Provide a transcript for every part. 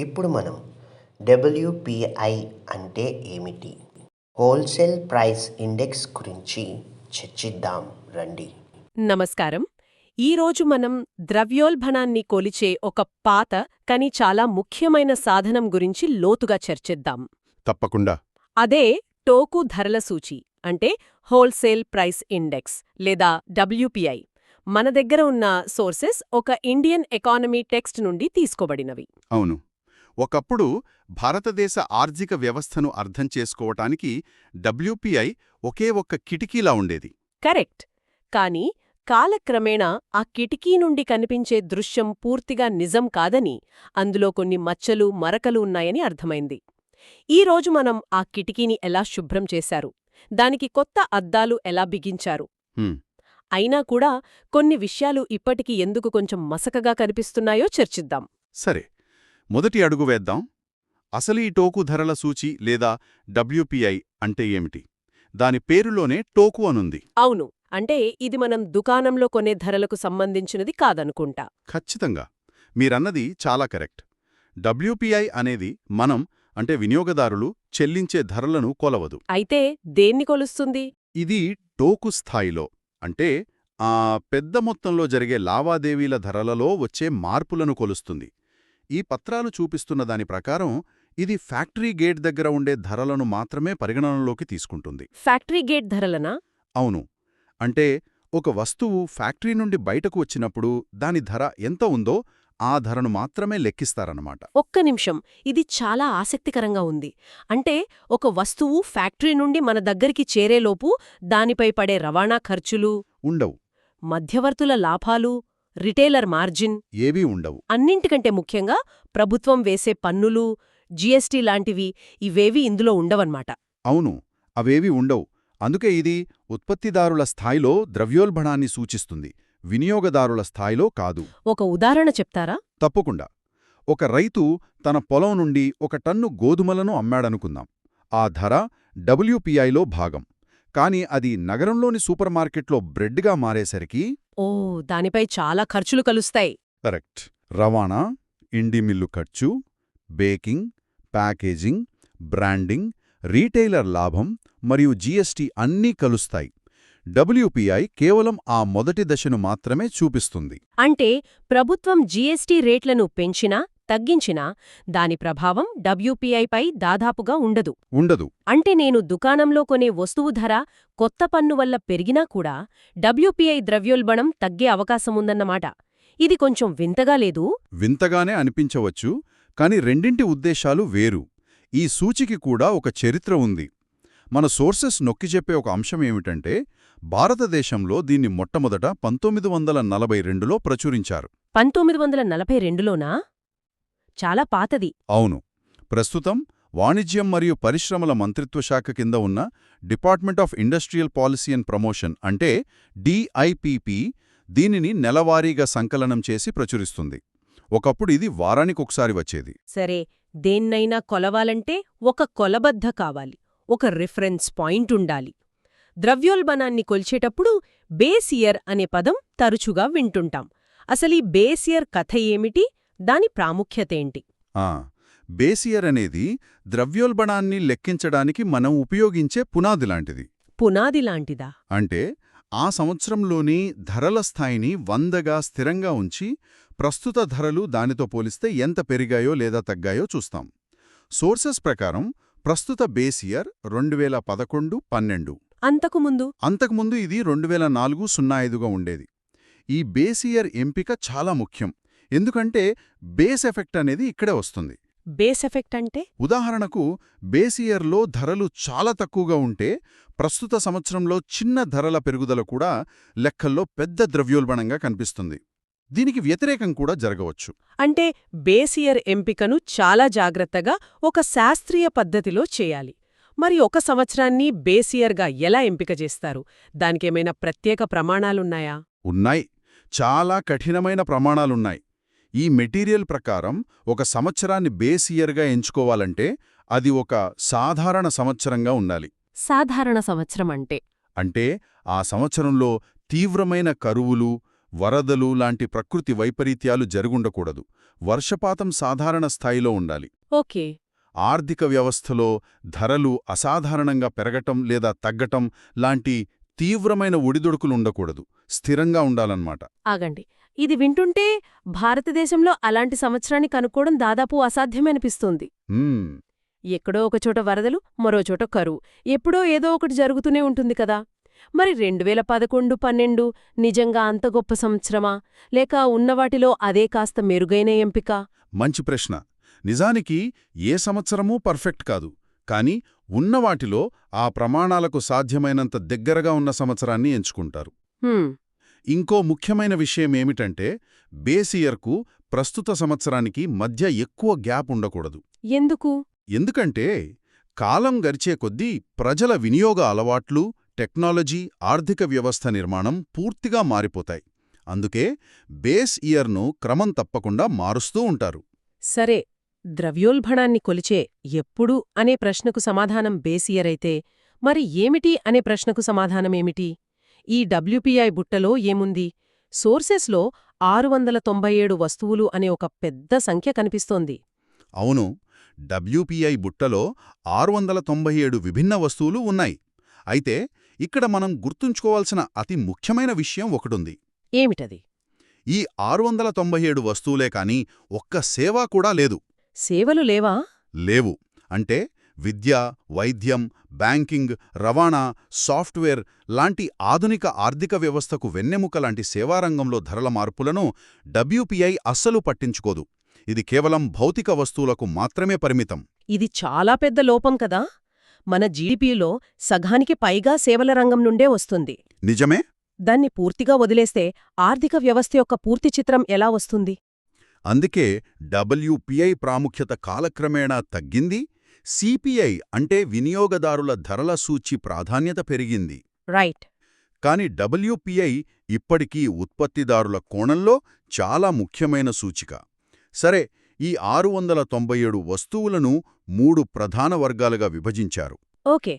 ఇప్పుడు మనం డబ్ల్యూపిఐ అంటే ఏమిటి? హోల్సేల్ ప్రైస్ ఇండెక్స్ గురించి చర్చిద్దాం. రండి. నమస్కారం. ఈరోజు మనం ద్రవ్యోల్బణాన్ని కొలిచే ఒక పాత కానీ చాలా ముఖ్యమైన సాధనం గురించి లోతుగా చర్చిద్దాం. తప్పకుండా. అదే టోకు ధరల సూచి అంటే హోల్సేల్ ప్రైస్ ఇండెక్స్ లేదా డబ్ల్యూపీఐ. మన దగ్గర ఉన్న సోర్సెస్ ఒక ఇండియన్ ఎకానమీ టెక్స్ట్ నుండి తీసుకోబడినవి. అవును. ఒకప్పుడు భారతదేశ ఆర్థిక వ్యవస్థను అర్థం చేసుకోవటానికి డబ్ల్యూపీఐ ఒకే ఒక్క కిటికీలా ఉండేది. కరెక్ట్. కానీ కాలక్రమేణా ఆ కిటికీ నుండి కనిపించే దృశ్యం పూర్తిగా నిజం కాదని అందులో కొన్ని మచ్చలు మరకలు ఉన్నాయని అర్థమైంది. ఈ రోజు మనం ఆ కిటికీని ఎలా శుభ్రం చేశారు దానికి కొత్త అద్దాలు ఎలా బిగించారు. అయినా కూడా కొన్ని విషయాలు ఇప్పటికీ ఎందుకు కొంచెం మసకగా కనిపిస్తున్నాయో చర్చిద్దాం. సరే. మొదటి అడుగు వేద్దాం. అసలు ఈ టోకు ధరల సూచి లేదా డబ్ల్యూపీఐ అంటే ఏమిటి? దాని పేరులోనే టోకు అనుంది. అవును. అంటే ఇది మనం దుకాణంలో కొనే ధరలకు సంబంధించినది కాదనుకుంటా. ఖచ్చితంగా. మీరన్నది చాలా కరెక్ట్. డబ్ల్యూపీఐ అనేది మనం అంటే వినియోగదారులు చెల్లించే ధరలను కొలవదు. అయితే దేన్ని కొలుస్తుంది? ఇది టోకు స్థాయిలో అంటే ఆ పెద్ద మొత్తంలో జరిగే లావాదేవీల ధరలలో వచ్చే మార్పులను కొలుస్తుంది. ఈ పత్రాలు చూపిస్తున్న దాని ప్రకారం ఇది ఫ్యాక్టరీ గేట్ దగ్గర ఉండే ధరలను మాత్రమే పరిగణనలోకి తీసుకుంటుంది. ఫ్యాక్టరీ గేట్ ధరలనా? అవును. అంటే ఒక వస్తువు ఫ్యాక్టరీ నుండి బయటకు వచ్చినప్పుడు దాని ధర ఎంత ఉందో ఆ ధరను మాత్రమే లెక్కిస్తారన్నమాట. ఒక్క నిమిషం. ఇది చాలా ఆసక్తికరంగా ఉంది. అంటే ఒక వస్తువు ఫ్యాక్టరీ నుండి మన దగ్గరికి చేరేలోపు దానిపై పడే రవాణా ఖర్చులు ఉండవు. మధ్యవర్తుల లాభాలు రిటైలర్ మార్జిన్ ఏవీ ఉండవు. అన్నింటికంటే ముఖ్యంగా ప్రభుత్వం వేసే పన్నులు జీఎస్టీ లాంటివి ఇవేవీ ఇందులో ఉండవన్నమాట. అవును అవేవి ఉండవు. అందుకే ఇది ఉత్పత్తిదారుల స్థాయిలో ద్రవ్యోల్బణాన్ని సూచిస్తుంది. వినియోగదారుల స్థాయిలో కాదు. ఒక ఉదాహరణ చెప్తారా? తప్పకుండా. ఒక రైతు తన పొలం నుండి ఒక టన్ను గోధుమలను అమ్మాడనుకుందాం. ఆ ధర డబ్ల్యూపీఐలో భాగం. కాని అది నగరంలోని సూపర్ మార్కెట్లో బ్రెడ్గా మారేసరికి ఓ దానిపై చాలా ఖర్చులు కలుస్తాయి. కరెక్ట్. రవాణా ఇండిమిల్లు ఖర్చు బేకింగ్ ప్యాకేజింగ్ బ్రాండింగ్ రీటైలర్ లాభం మరియు జీఎస్టీ అన్నీ కలుస్తాయి. డబ్ల్యూపీఐ కేవలం ఆ మొదటి దశను మాత్రమే చూపిస్తుంది. అంటే ప్రభుత్వం జీఎస్టీ రేట్లను పెంచినా తగ్గించినా దాని ప్రభావం డబ్ల్యూపీఐపై దాదాపుగా ఉండదు. ఉండదు. అంటే నేను దుకాణంలో కొనే వస్తువు ధర కొత్త పన్ను వల్ల పెరిగినా కూడా డబ్ల్యూపీఐ ద్రవ్యోల్బణం తగ్గే అవకాశముందన్నమాట ఇది కొంచెం వింతగా లేదు? వింతగానే అనిపించవచ్చు కాని రెండింటి ఉద్దేశాలు వేరు. ఈ సూచికి కూడా ఒక చరిత్ర ఉంది. మన సోర్సెస్ నొక్కి చెప్పే ఒక అంశం ఏమిటంటే భారతదేశంలో దీన్ని మొట్టమొదట పంతొమ్మిది వందల నలభై రెండులో ప్రచురించారు. పంతొమ్మిది వందల నలభై రెండులోనా? చాలా పాతది. అవును. ప్రస్తుతం వాణిజ్యం మరియు పరిశ్రమల మంత్రిత్వ శాఖ కింద ఉన్న department of industrial policy and promotion అంటే డిఐపిపి దీనిని నెలవారీగా సంకలనం చేసి ప్రచురిస్తుంది. ఒకప్పుడు ఇది వారానికొకసారి వచ్చేది. సరే దేన్నైనా కొలవాలంటే ఒక కొలబద్ద కావాలి. ఒక రిఫరెన్స్ పాయింట్ ఉండాలి. ద్రవ్యోల్బణాన్ని కొల్చేటప్పుడు బేస్ ఇయర్ అనే పదం తరచుగా వింటుంటాం. అసలీ బేస్ ఇయర్ కథ ఏమిటి? దాని ప్రాముఖ్యతేంటి? ఆ బేసియర్ అనేది ద్రవ్యోల్బణాన్ని లెక్కించడానికి మనం ఉపయోగించే పునాది లాంటిది. పునాది లాంటిదా? అంటే ఆ సంవత్సరంలోని ధరల స్థాయిని వందగా స్థిరంగా ఉంచి ప్రస్తుత ధరలు దానితో పోలిస్తే ఎంత పెరిగాయో లేదా తగ్గాయో చూస్తాం. సోర్సెస్ ప్రకారం ప్రస్తుత బేస్ ఇయర్ రెండు వేల పదకొండు పన్నెండు అంతకుముందు అంతకుముందు ఇది రెండు వేల నాలుగు సున్నా ఐదుగా ఉండేది. ఈ బేస్ ఇయర్ ఎంపిక చాలా ముఖ్యం. ఎందుకంటే బేస్ ఎఫెక్ట్ అనేది ఇక్కడే వస్తుంది. బేస్ ఎఫెక్ట్ అంటే? ఉదాహరణకు బేస్ ఇయర్లో ధరలు చాలా తక్కువగా ఉంటే ప్రస్తుత సంవత్సరంలో చిన్న ధరల పెరుగుదల కూడా లెక్కల్లో పెద్ద ద్రవ్యోల్బణంగా కనిపిస్తుంది. దీనికి వ్యతిరేకం కూడా జరగవచ్చు. అంటే బేస్ ఇయర్ ఎంపికను చాలా జాగ్రత్తగా ఒక శాస్త్రీయ పద్ధతిలో చేయాలి. మరి ఒక సంవత్సరాన్ని బేస్ ఇయర్గా ఎలా ఎంపిక చేస్తారు? దానికేమైనా ప్రత్యేక ప్రమాణాలున్నాయా? ఉన్నాయి. చాలా కఠినమైన ప్రమాణాలున్నాయి. ఈ మెటీరియల్ ప్రకారం ఒక సంవత్సరాన్ని బేస్ ఇయర్గా ఎంచుకోవాలంటే అది ఒక సాధారణ సంవత్సరంగా ఉండాలి. సాధారణ సంవత్సరం అంటే? అంటే ఆ సంవత్సరంలో తీవ్రమైన కరువులు వరదలు లాంటి ప్రకృతి వైపరీత్యాలు జరుగుండకూడదు. వర్షపాతం సాధారణ స్థాయిలో ఉండాలి. ఓకే. ఆర్థిక వ్యవస్థలో ధరలు అసాధారణంగా పెరగటం లేదా తగ్గటం లాంటి తీవ్రమైన ఒడిదుడుకులుండకూడదు స్థిరంగా ఉండాలన్నమాట. ఆగండి. ఇది వింటుంటే భారతదేశంలో అలాంటి సంవత్సరాన్ని కనుక్కోవడం దాదాపు అసాధ్యమనిపిస్తుంది ఎక్కడో ఒకచోట వరదలు మరో చోట కరువు. ఎప్పుడో ఏదో ఒకటి జరుగుతూనే ఉంటుంది కదా. మరి రెండు వేల పదకొండు పన్నెండు నిజంగా అంత గొప్ప సంవత్సరమా? లేక ఉన్నవాటిలో అదే కాస్త మెరుగైన ఎంపిక? మంచి ప్రశ్న. నిజానికి ఏ సంవత్సరమూ పర్ఫెక్ట్ కాదు. కానీ ఉన్నవాటిలో ఆ ప్రమాణాలకు సాధ్యమైనంత దగ్గరగా ఉన్న సంవత్సరాన్ని ఎంచుకుంటారు. ఇంకో ముఖ్యమైన విషయమేమిటంటే బేస్ ఇయర్కు ప్రస్తుత సంవత్సరానికి మధ్య ఎక్కువ గ్యాప్ ఉండకూడదు. ఎందుకు? ఎందుకంటే కాలం గడిచే కొద్దీ ప్రజల వినియోగ అలవాట్లు టెక్నాలజీ ఆర్థిక వ్యవస్థ నిర్మాణం పూర్తిగా మారిపోతాయి. అందుకే బేస్ ఇయర్ను క్రమం తప్పకుండా మారుస్తూ ఉంటారు. సరే ద్రవ్యోల్బణాన్ని కొలిచే ఎప్పుడు అనే ప్రశ్నకు సమాధానం బేసియర్ అయితే మరి ఏమిటి అనే ప్రశ్నకు సమాధానమేమిటి ఈ డబ్ల్యూపీఐ బుట్టలో ఏముంది? సోర్సెస్లో ఆరు వందల తొంభై ఏడు వస్తువులు అనే ఒక పెద్ద సంఖ్య కనిపిస్తోంది. అవును డబ్ల్యూపీఐ బుట్టలో ఆరు వందల తొంభై ఏడు విభిన్న వస్తువులు ఉన్నాయి. అయితే ఇక్కడ మనం గుర్తుంచుకోవాల్సిన అతి ముఖ్యమైన విషయం ఒకటుంది. ఏమిటది? ఈ ఆరు వందల తొంభై ఏడు వస్తువులే కాని ఒక్క సేవ కూడా లేదు. సేవలు లేవా? లేవు. అంటే విద్య వైద్యం బ్యాంకింగ్ రవాణా సాఫ్ట్వేర్ లాంటి ఆధునిక ఆర్థిక వ్యవస్థకు వెన్నెముక లాంటి సేవారంగంలో ధరల మార్పులను డబ్ల్యూపీఐ అస్సలు పట్టించుకోదు. ఇది కేవలం భౌతిక వస్తువులకు మాత్రమే పరిమితం. ఇది చాలా పెద్ద లోపం కదా? మన జీడిపిలో సగానికి పైగా సేవల రంగం నుండే వస్తుంది. నిజమే? దాన్ని పూర్తిగా వదిలేస్తే ఆర్థిక వ్యవస్థ యొక్క పూర్తి చిత్రం ఎలా వస్తుంది? అందుకే డబ్ల్యూపీఐ ప్రాముఖ్యత కాలక్రమేణా తగ్గింది. సిపిఐ అంటే వినియోగదారుల ధరల సూచి ప్రాధాన్యత పెరిగింది. రైట్ కాని డబ్ల్యూపీఐ ఇప్పటికీ ఉత్పత్తిదారుల కోణంలో చాలా ముఖ్యమైన సూచిక. సరే ఈ ఆరు వందల తొంభై ఏడు వస్తువులను మూడు ప్రధాన వర్గాలుగా విభజించారు. ఓకే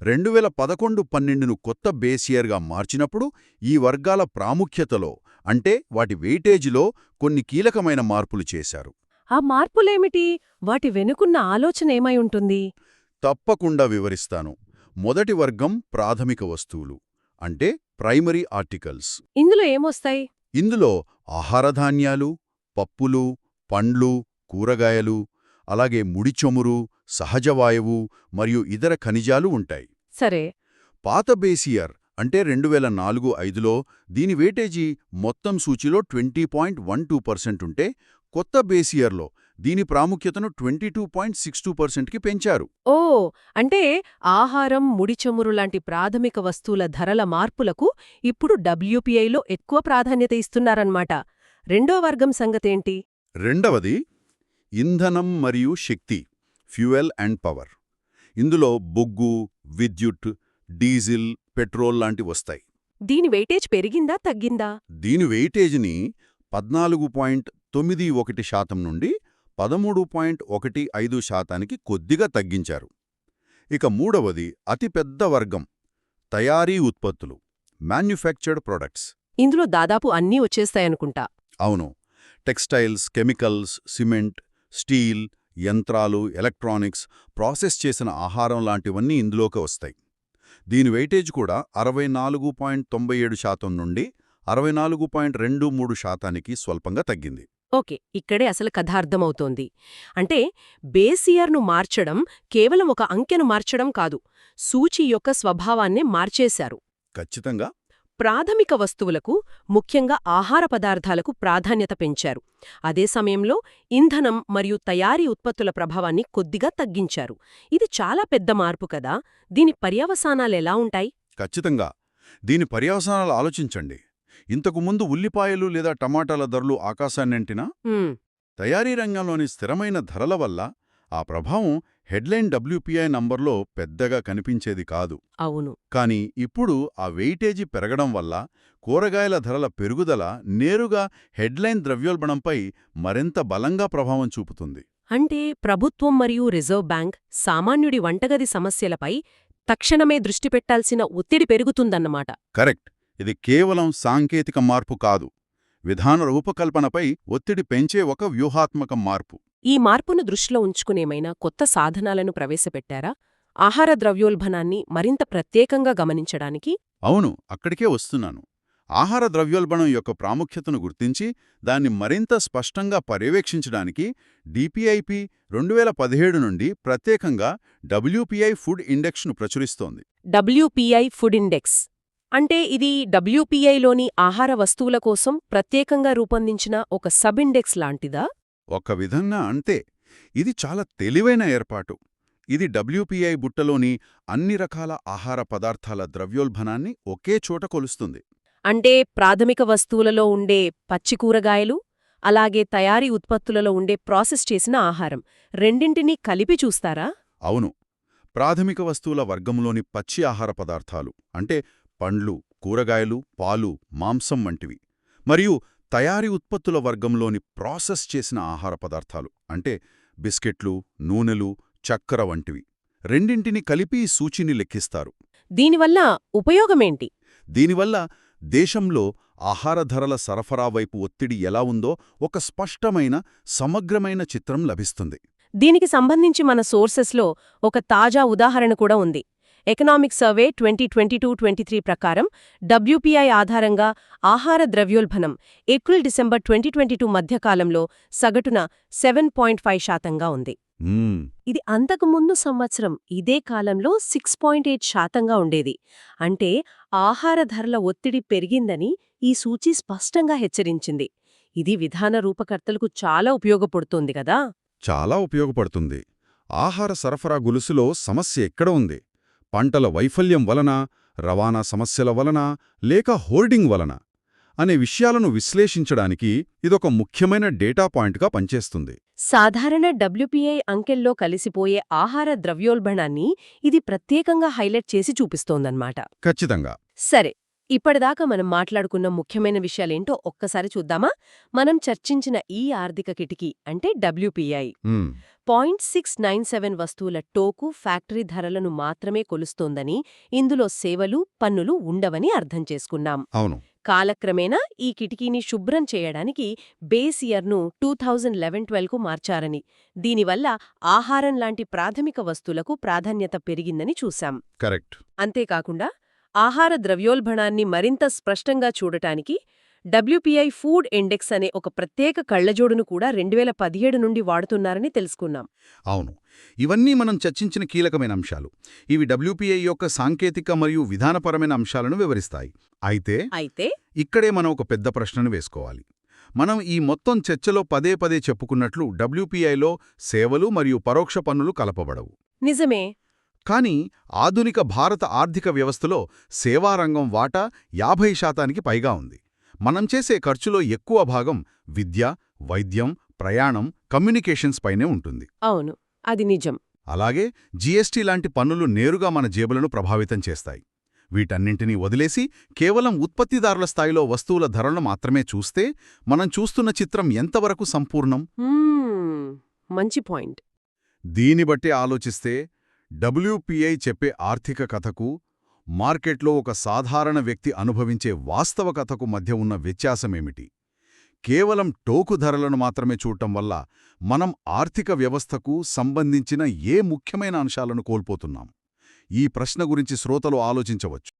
రెండు వేల పదకొండు పన్నెండును కొత్త బేసియర్గా మార్చినప్పుడు ఈ వర్గాల ప్రాముఖ్యతలో అంటే వాటి వెయిటేజీలో కొన్ని కీలకమైన మార్పులు చేశారు. ఆ మార్పులేమిటి? వాటి వెనుకున్న ఆలోచన ఏమై ఉంటుంది? తప్పకుండా వివరిస్తాను. మొదటి వర్గం ప్రాథమిక వస్తువులు అంటే ప్రైమరీ ఆర్టికల్స్. ఇందులో ఏమొస్తాయి? ఇందులో ఆహారధాన్యాలు పప్పులు పండ్లు కూరగాయలు అలాగే ముడి చమురు సహజవాయువు మరియు ఇతర ఖనిజాలు ఉంటాయి. సరే. పాత బేసియర్ అంటే రెండు వేల నాలుగు ఐదులో దీని వేటేజీ మొత్తం సూచిలో twenty point one two percent ఉంటే కొత్త బేసియర్లో దీని ప్రాముఖ్యతను twenty two point six two పర్సెంట్కి పెంచారు. ఓ! అంటే ఆహారం ముడిచమురు లాంటి ప్రాథమిక వస్తువుల ధరల మార్పులకు ఇప్పుడు డబ్ల్యూపీఐలో ఎక్కువ ప్రాధాన్యత ఇస్తున్నారన్నమాట. రెండో వర్గం సంగతేంటి? రెండవది ఇంధనం మరియు శక్తి ఫ్యూయల్ అండ్ పవర్. ఇందులో బొగ్గు విద్యుత్ డీజిల్ పెట్రోల్ లాంటి వస్తాయి. దీని వెయిటేజ్ పెరిగిందా తగ్గిందా? దీని వెయిటేజ్ని పద్నాలుగు పాయింట్ తొమ్మిది ఒకటి శాతం నుండి పదమూడు పాయింట్ ఒకటి ఐదు శాతానికి కొద్దిగా తగ్గించారు. ఇక మూడవది అతిపెద్ద వర్గం తయారీ ఉత్పత్తులు మ్యాన్యుఫ్యాక్చర్డ్ ప్రొడక్ట్స్. ఇందులో దాదాపు అన్నీ వచ్చేస్తాయనుకుంటా. అవును టెక్స్టైల్స్ కెమికల్స్ సిమెంట్ స్టీల్ యంత్రాలు ఎలక్ట్రానిక్స్ ప్రాసెస్ చేసిన ఆహారం లాంటివన్నీ ఇందులోకి వస్తాయి. దీని వెయిటేజ్ కూడా అరవై నాలుగు పాయింట్ తొంభై ఏడు శాతం నుండి అరవై నాలుగు పాయింట్ రెండు మూడు శాతానికి స్వల్పంగా తగ్గింది. ఓకే ఇక్కడే అసలు కథ అర్థమవుతోంది. అంటే బేస్ ఇయర్ను మార్చడం కేవలం ఒక అంకెను మార్చడం కాదు సూచి యొక్క స్వభావాన్నే మార్చేశారు. ఖచ్చితంగా. ప్రాథమిక వస్తువులకు ముఖ్యంగా ఆహార పదార్థాలకు ప్రాధాన్యత పెంచారు. అదే సమయంలో ఇంధనం మరియు తయారీ ఉత్పత్తుల ప్రభావాన్ని కొద్దిగా తగ్గించారు. ఇది చాలా పెద్ద మార్పు కదా దీని పర్యవసానాలెలా ఉంటాయి? ఖచ్చితంగా. దీని పర్యవసానాలు ఆలోచించండి. ఇంతకు ముందు ఉల్లిపాయలు లేదా టమాటాల ధరలు ఆకాశాన్నంటినా? తయారీ రంగంలోని స్థిరమైన ధరల వల్ల ఆ ప్రభావం హెడ్లైన్ డబ్ల్యూపీఐ నంబర్లో పెద్దగా కనిపించేది కాదు. అవును. కానీ ఇప్పుడు ఆ వెయిటేజీ పెరగడం వల్ల కూరగాయల ధరల పెరుగుదల నేరుగా హెడ్లైన్ ద్రవ్యోల్బణంపై మరింత బలంగా ప్రభావం చూపుతుంది. అంటే ప్రభుత్వం మరియు రిజర్వ్ బ్యాంక్ సామాన్యుడి వంటగది సమస్యలపై తక్షణమే దృష్టి పెట్టాల్సిన ఒత్తిడి పెరుగుతుందన్నమాట. కరెక్ట్. ఇది కేవలం సాంకేతిక మార్పు కాదు. విధాన రూపకల్పనపై ఒత్తిడి పెంచే ఒక వ్యూహాత్మక మార్పు. ఈ మార్పును దృష్టిలో ఉంచుకునేమైనా కొత్త సాధనాలను ప్రవేశపెట్టారా? ఆహార ద్రవ్యోల్బణాన్ని మరింత ప్రత్యేకంగా గమనించడానికి? అవును అక్కడికే వస్తున్నాను. ఆహార ద్రవ్యోల్బణం యొక్క ప్రాముఖ్యతను గుర్తించి దాన్ని మరింత స్పష్టంగా పర్యవేక్షించడానికి డిపిఐపి రెండు వేల పదిహేడు నుండి ప్రత్యేకంగా డబ్ల్యూపీఐ ఫుడ్ ఇండెక్స్ను ప్రచురిస్తోంది. డబ్ల్యూపీఐ ఫుడ్ ఇండెక్స్ అంటే ఇది డబ్ల్యూపీఐలోని ఆహార వస్తువుల కోసం ప్రత్యేకంగా రూపొందించిన ఒక సబ్ ఇండెక్స్ లాంటిదా? ఒక విధంగా అంతే ఇది చాలా తెలివైన ఏర్పాటు. ఇది డబ్ల్యూపీఐ బుట్టలోని అన్ని రకాల ఆహార పదార్థాల ద్రవ్యోల్బణాన్ని ఒకే చోట కొలుస్తుంది. అంటే ప్రాథమిక వస్తువులలో ఉండే పచ్చి కూరగాయలు అలాగే తయారీ ఉత్పత్తులలో ఉండే ప్రాసెస్ చేసిన ఆహారం రెండింటినీ కలిపి చూస్తారా? అవును. ప్రాథమిక వస్తువుల వర్గంలోని పచ్చి ఆహార పదార్థాలు అంటే పండ్లు కూరగాయలు పాలు మాంసం వంటివి. మరియు తయారీ ఉత్పత్తుల వర్గంలోని ప్రాసెస్ చేసిన ఆహార పదార్థాలు అంటే బిస్కెట్లు నూనెలు చక్కెర వంటివి. రెండింటిని కలిపి సూచీని లెక్కిస్తారు. దీనివల్ల ఉపయోగమేంటి? దీనివల్ల దేశంలో ఆహార ధరల సరఫరా వైపు ఒత్తిడి ఎలా ఉందో ఒక స్పష్టమైన సమగ్రమైన చిత్రం లభిస్తుంది. దీనికి సంబంధించి మన సోర్సెస్లో ఒక తాజా ఉదాహరణ కూడా ఉంది. Economic survey twenty twenty two twenty three ప్రకారం డబ్ల్యూపీఐ ఆధారంగా ఆహార ద్రవ్యోల్బణం April December twenty twenty two మధ్యకాలంలో సగటున సెవెన్ పాయింట్ ఫైవ్ శాతంగా ఉంది. ఇది అంతకుముందు సంవత్సరం ఇదే కాలంలో సిక్స్ పాయింట్ ఎయిట్ శాతంగా ఉండేది. అంటే ఆహార ధరల ఒత్తిడి పెరిగిందని ఈ సూచీ స్పష్టంగా హెచ్చరించింది. ఇది విధాన రూపకర్తలకు చాలా ఉపయోగపడుతోంది కదా? చాలా ఉపయోగపడుతుంది. ఆహార సరఫరా గొలుసులో సమస్య ఎక్కడ ఉంది? పంటల వైఫల్యం వలన రవాణా సమస్యల వలన లేక హోర్డింగ్ వలన అనే విషయాలను విశ్లేషించడానికి ఇదొక ముఖ్యమైన డేటా పాయింట్గా పనిచేస్తుంది. సాధారణ డబ్ల్యూపీఐ అంకెల్లో కలిసిపోయే ఆహార ద్రవ్యోల్బణాన్ని ఇది ప్రత్యేకంగా హైలైట్ చేసి చూపిస్తోందన్నమాట. ఖచ్చితంగా. సరే ఇప్పటిదాకా మనం మాట్లాడుకున్న ముఖ్యమైన విషయాలేంటో ఒక్కసారి చూద్దామా? మనం చర్చించిన ఈ ఆర్థిక కిటికీ అంటే WPI. Point six nine seven వస్తువుల టోకు ఫ్యాక్టరీ ధరలను మాత్రమే కొలుస్తోందని ఇందులో సేవలు పన్నులు ఉండవని అర్థం చేసుకున్నాం. అవును. కాలక్రమేణా ఈ కిటికీని శుభ్రం చేయడానికి బేస్ ఇయర్ను టూ థౌజండ్ లెవెన్ ట్వెల్వ్కు మార్చారని దీనివల్ల ఆహారం లాంటి ప్రాథమిక వస్తువులకు ప్రాధాన్యత పెరిగిందని చూశాం. కరెక్ట్. అంతేకాకుండా ఆహార ద్రవ్యోల్బణాన్ని మరింత స్పష్టంగా చూడటానికి డబ్ల్యూపీఐ ఫుడ్ ఇండెక్స్ అనే ఒక ప్రత్యేక కళ్ళజోడును కూడా రెండువేల పదిహేడు నుండి వాడుతున్నారని తెలుసుకున్నాం. అవును. ఇవన్నీ మనం చర్చించిన కీలకమైన అంశాలు. ఇవి డబ్ల్యూపీఐ యొక్క సాంకేతిక మరియు విధానపరమైన అంశాలను వివరిస్తాయి. అయితే అయితే ఇక్కడే మనం ఒక పెద్ద ప్రశ్నను వేసుకోవాలి. మనం ఈ మొత్తం చర్చలో పదే పదే చెప్పుకున్నట్లు డబ్ల్యూపీఐలో సేవలు మరియు పరోక్ష పన్నులు కలపబడవు. నిజమే. కానీ ఆధునిక భారత ఆర్థిక వ్యవస్థలో సేవారంగం వాటా యాభై శాతానికి పైగా ఉంది. మనం చేసే ఖర్చులో ఎక్కువ భాగం విద్య వైద్యం ప్రయాణం కమ్యూనికేషన్స్ పైనే ఉంటుంది. అవును అది నిజం. అలాగే జీఎస్టీ లాంటి పన్నులు నేరుగా మన జేబులను ప్రభావితం చేస్తాయి. వీటన్నింటినీ వదిలేసి కేవలం ఉత్పత్తిదారుల స్థాయిలో వస్తువుల ధరలను మాత్రమే చూస్తే మనం చూస్తున్న చిత్రం ఎంతవరకు సంపూర్ణం? మంచి పాయింట్. దీని బట్టి ఆలోచిస్తే డబ్ల్యూపీఐ చెప్పే ఆర్థిక కథకు మార్కెట్లో ఒక సాధారణ వ్యక్తి అనుభవించే వాస్తవ కథకు మధ్య ఉన్న వ్యత్యాసమేమిటి? కేవలం టోకు ధరలను మాత్రమే చూడటం వల్ల మనం ఆర్థిక వ్యవస్థకు సంబంధించిన ఏ ముఖ్యమైన అంశాలను కోల్పోతున్నాం? ఈ ప్రశ్న గురించి శ్రోతలు ఆలోచించవచ్చు.